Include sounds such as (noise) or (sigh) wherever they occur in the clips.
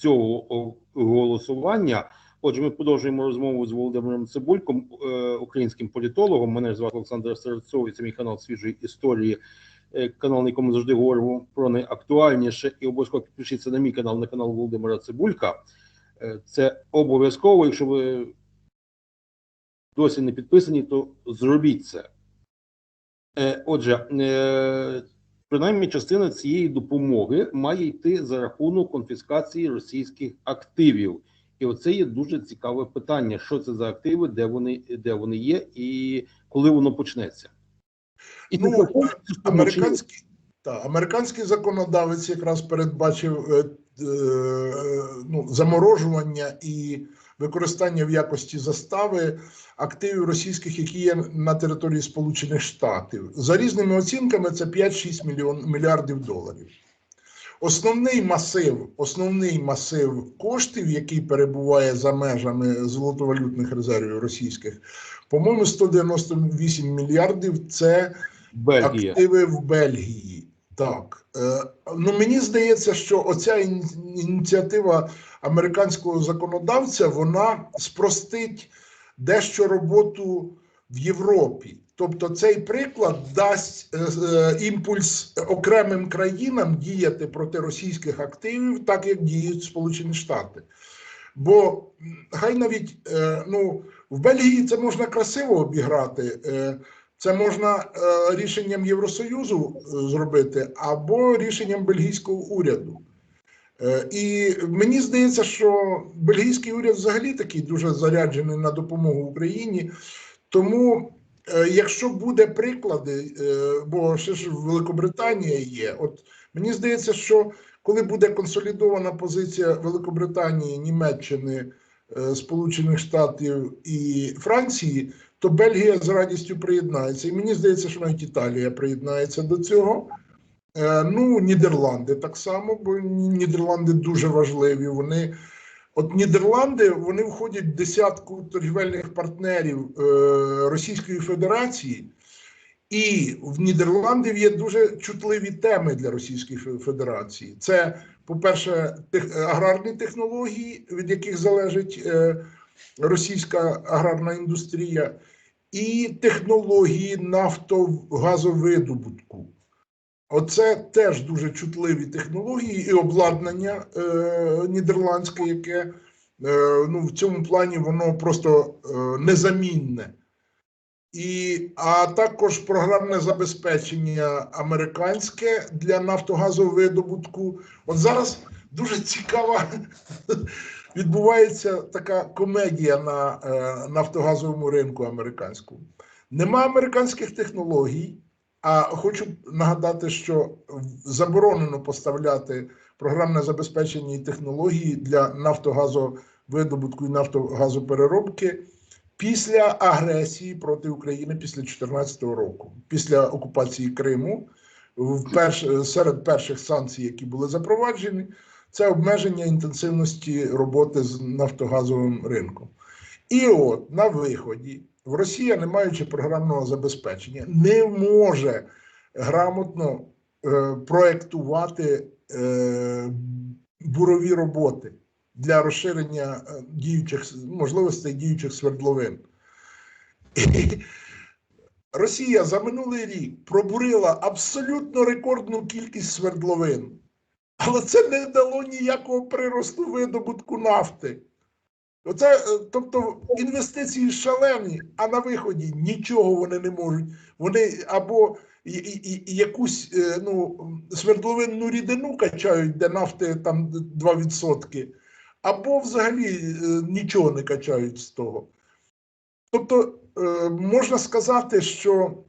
цього голосування. Отже, ми продовжуємо розмову з Володимиром Цибульком, е, українським політологом. Мене звати Олександр Серцов, і це мій канал свіжої історії. е, Канал, на якому завжди говоримо про найактуальніше, і обов'язково підпишіться на мій канал, на канал Володимира Цибулька. Е, Це обов'язково. Якщо ви досі не підписані, то зробіть це. Отже, принаймні частина цієї допомоги має йти за рахунок конфіскації російських активів. І оце є дуже цікаве питання: що це за активи, де вони, де вони є, і коли воно почнеться. І Ну, тут Американський, та, американський законодавець якраз передбачив е, е, ну, заморожування і використання в якості застави активів російських, які є на території Сполучених Штатів. За різними оцінками, це 5-6 мільйон, мільярдів доларів. Основний масив, основний масив коштів, який перебуває за межами золотовалютних резервів російських, по-моєму, 198 мільярдів це Бельгія. активи в Бельгії. Так. Е, ну мені здається, що оця ініціатива американського законодавця вона спростить дещо роботу в Європі. Тобто цей приклад дасть е, е, імпульс окремим країнам діяти проти російських активів, так як діють Сполучені Штати. Бо хай навіть ну, в Бельгії це можна красиво обіграти. Це можна е, рішенням Євросоюзу е, зробити або рішенням бельгійського уряду. Е, і мені здається, що бельгійський уряд взагалі такий дуже заряджений на допомогу Україні. Тому, якщо буде приклади, бо ще ж Великобританія є, от мені здається, що коли буде консолідована позиція Великобританії, Німеччини, Сполучених Штатів і Франції, то Бельгія з радістю приєднається. І мені здається, що навіть Італія приєднається до цього. Е, Ну, Нідерланди так само, бо Нідерланди дуже важливі. Вони, от Нідерланди, вони входять в десятку торгівельних партнерів е, Російської Федерації, і в Нідерландів є дуже чутливі теми для Російської Федерації. Це, по-перше, тех, аграрні технології, від яких залежить е, російська аграрна індустрія, і технології нафтогазовидобутку. Оце теж дуже чутливі технології і обладнання е, нідерландське, яке е, ну, в цьому плані воно просто е, незамінне. І, а також програмне забезпечення американське для нафтогазовидобутку. От зараз дуже цікава відбувається така комедія на е, нафтогазовому ринку американському. Нема американських технологій. А хочу нагадати, що заборонено поставляти програмне забезпечення і технології для нафтогазовидобутку і нафтогазопереробки після агресії проти України після 2014 року, після окупації Криму. В перш, серед перших санкцій, які були запроваджені, це обмеження інтенсивності роботи з нафтогазовим ринком. І от на виході в Росія, не маючи програмного забезпечення, не може грамотно е, проектувати е, бурові роботи для розширення е, діючих можливостей діючих свердловин. Росія за минулий рік пробурила абсолютно рекордну кількість свердловин, але це не дало ніякого приросту видобутку нафти. Оце, е, тобто інвестиції шалені, а на виході нічого вони не можуть. Вони або і, і, і якусь е, ну, свердловинну рідину качають, де нафти там 2%, або взагалі е, нічого не качають з того. Тобто, можна сказати, що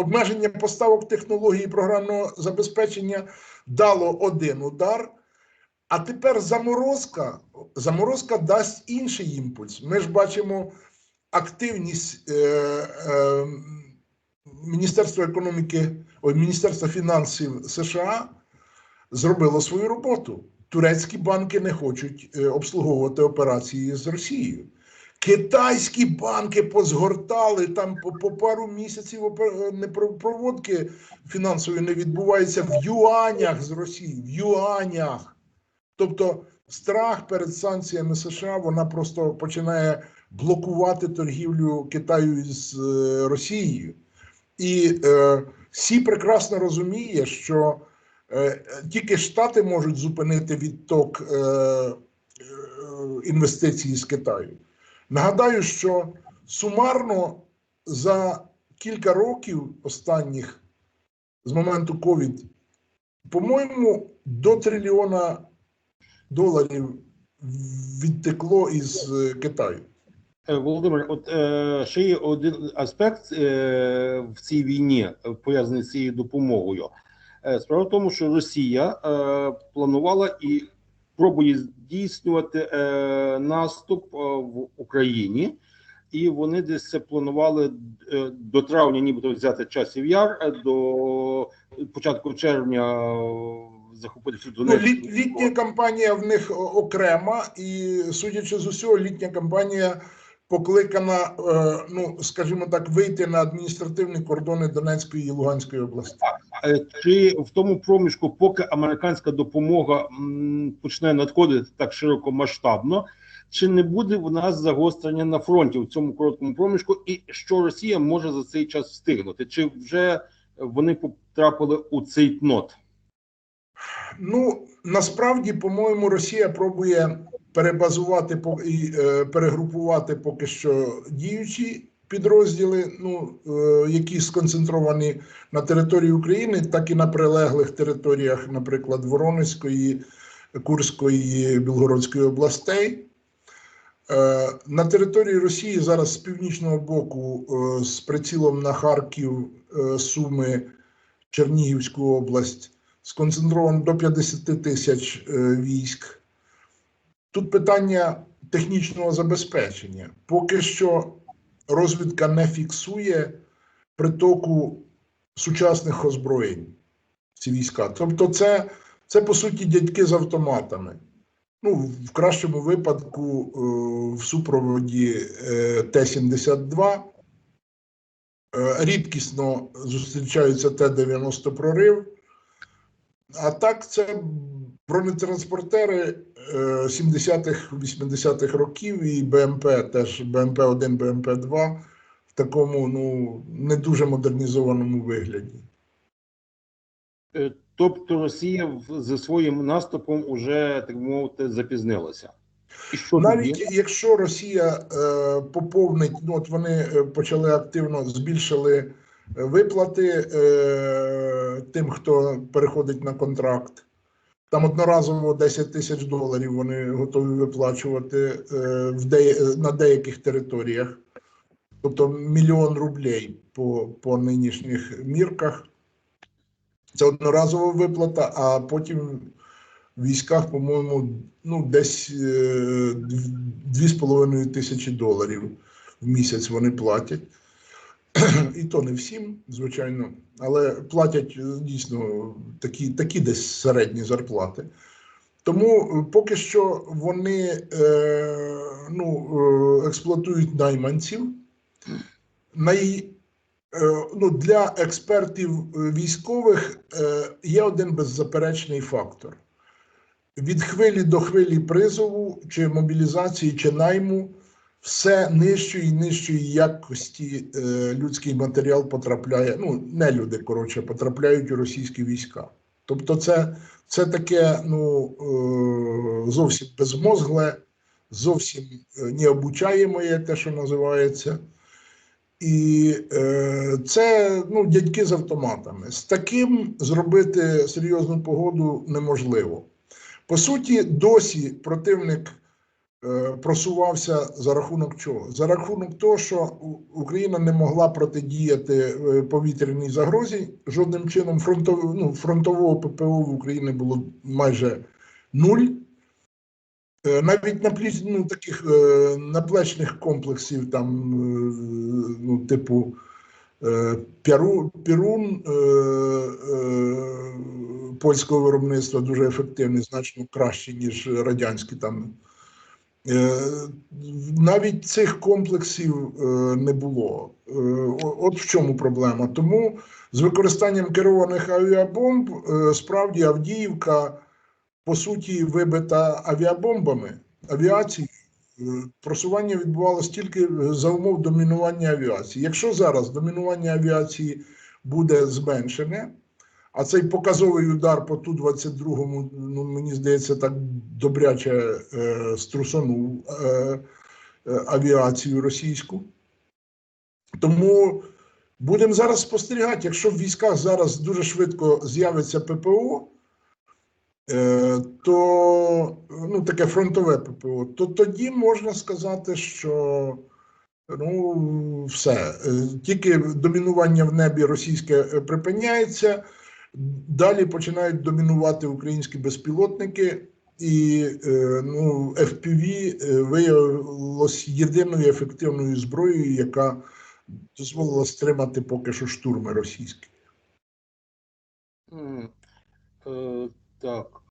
обмеження поставок технології програмного забезпечення дало один удар. А тепер заморозка, заморозка дасть інший імпульс. Ми ж бачимо активність е, е, Міністерства економіки, ой, Міністерства фінансів США зробило свою роботу. Турецькі банки не хочуть е, обслуговувати операції з Росією. Китайські банки позгортали там по, по пару місяців опе- не про- проводки фінансової не відбуваються в юанях з Росії, в юанях. Тобто страх перед санкціями США вона просто починає блокувати торгівлю Китаю з е, Росією. І е, Сі прекрасно розуміє, що е, тільки Штати можуть зупинити відток е, е, інвестицій з Китаю. Нагадаю, що сумарно за кілька років останніх з моменту ковід, по-моєму, до трильйона доларів відтекло із е, Китаю. Е, Володимир, от е, ще є один аспект е, в цій війні, е, пов'язаний з цією допомогою. Справа в тому, що Росія е, планувала і пробує здійснювати е, наступ е, в Україні, і вони десь це планували е, до травня, нібито взяти часів яр, е, до початку червня е, захопити всю Ну, літ, літня кампанія в них окрема, і судячи з усього, літня кампанія покликана, е, ну скажімо так, вийти на адміністративні кордони Донецької і Луганської області. Е, Чи в тому проміжку, поки американська допомога почне надходити так широкомасштабно, чи не буде в нас загострення на фронті в цьому короткому проміжку, і що Росія може за цей час встигнути? Чи вже вони потрапили у цей тнот? Ну насправді, по-моєму, Росія пробує перебазувати по- і е, перегрупувати поки що діючі підрозділи, ну е, які сконцентровані на території України, так і на прилеглих територіях, наприклад, Воронезької, Курської, Білгородської областей. Е, На території Росії зараз з північного боку, е, з прицілом на Харків, Суми, Чернігівську область, сконцентровано до 50 тисяч військ. Тут питання технічного забезпечення. Поки що розвідка не фіксує притоку сучасних озброєнь ці війська. Тобто, це, це по суті дядьки з автоматами. Ну, в кращому випадку е, в супроводі е, Т-72. Е, Рідкісно зустрічаються Т-90 прорив. А так, це бронетранспортери е, 70-х, 80-х років і БМП, теж БМП-1, БМП-2 в такому ну, не дуже модернізованому вигляді. Е, Тобто Росія зі своїм наступом уже так мовити запізнилася. І що? Навіть якщо Росія е, поповнить, ну от вони е, почали активно збільшили е, виплати е, тим, хто переходить на контракт. Там одноразово 10 тисяч доларів вони готові виплачувати е, в де, на деяких територіях, тобто мільйон рублей по, по нинішніх мірках. Це одноразова виплата, а потім в військах, по-моєму, ну, десь е, дві з половиною тисячі доларів в місяць вони платять. (clears throat) І то не всім, звичайно, але платять е, дійсно такі, такі десь середні зарплати. Тому е, поки що вони е, ну, е, експлуатують найманців. Най, е, ну, для експертів військових е, є один беззаперечний фактор від хвилі до хвилі призову чи мобілізації, чи найму, все нижчої і нижчої якості е, людський матеріал потрапляє. Ну, не люди, коротше, потрапляють у російські війська. Тобто, це, це таке ну, е, зовсім безмозгле, зовсім е, необучаємоє, те, що називається. І е, це ну, дядьки з автоматами. З таким зробити серйозну погоду неможливо. По суті, досі противник просувався за рахунок чого? За рахунок того, що Україна не могла протидіяти е, повітряній загрозі жодним чином. Фронтов, ну, фронтового ППО в Україні було майже нуль. Е, Навіть на пліч, ну, таких е, наплечних комплексів, там, е, ну, типу е, Пірун е, е, польського виробництва дуже ефективний, значно краще, ніж радянські там Е, Навіть цих комплексів е, не було. Е, От в чому проблема. Тому з використанням керованих авіабомб е, справді Авдіївка по суті вибита авіабомбами, авіацією. Е, Просування відбувалося тільки за умов домінування авіації. Якщо зараз домінування авіації буде зменшене, а цей показовий удар по Ту-22, ну, мені здається, так добряче е, струсонув е, е, авіацію російську. Тому будемо зараз спостерігати, якщо в військах зараз дуже швидко з'явиться ППО, е, то ну, таке фронтове ППО, то тоді можна сказати, що ну, все. Е, Тільки домінування в небі російське е, припиняється. Далі починають домінувати українські безпілотники, і е, ну, FPV е, виявилось єдиною ефективною зброєю, яка дозволила стримати поки що штурми російські. Mm, е, Так,